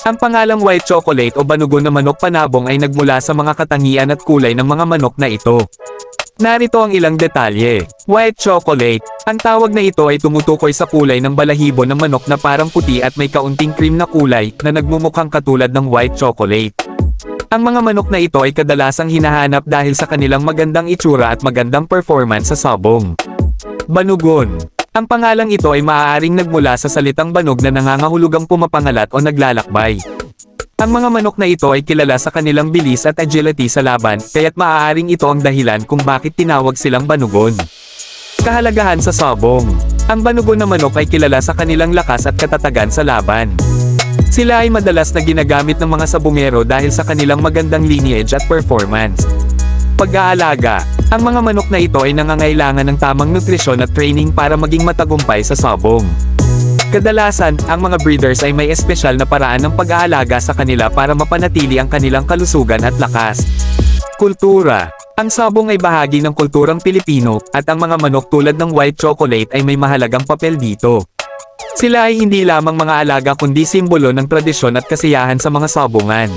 Ang pangalang white chocolate o banugo na manok panabong ay nagmula sa mga katangian at kulay ng mga manok na ito. Narito ang ilang detalye. White chocolate. Ang tawag na ito ay tumutukoy sa kulay ng balahibo ng manok na parang puti at may kaunting cream na kulay na nagmumukhang katulad ng white chocolate. Ang mga manok na ito ay kadalasang hinahanap dahil sa kanilang magandang itsura at magandang performance sa sabong. Banugon. Ang pangalang ito ay maaaring nagmula sa salitang banog na nangangahulugang pumapangalat o naglalakbay. Ang mga manok na ito ay kilala sa kanilang bilis at agility sa laban, kaya't maaaring ito ang dahilan kung bakit tinawag silang banugon. Kahalagahan sa sabong. Ang banugon na manok ay kilala sa kanilang lakas at katatagan sa laban. Sila ay madalas na ginagamit ng mga sabungero dahil sa kanilang magandang lineage at performance. Pag-aalaga. Ang mga manok na ito ay nangangailangan ng tamang nutrisyon at training para maging matagumpay sa sabong. Kadalasan, ang mga breeders ay may espesyal na paraan ng pag-aalaga sa kanila para mapanatili ang kanilang kalusugan at lakas. Kultura. Ang sabong ay bahagi ng kulturang Pilipino, at ang mga manok tulad ng white chocolate ay may mahalagang papel dito. Sila ay hindi lamang mga alaga kundi simbolo ng tradisyon at kasiyahan sa mga sabungan.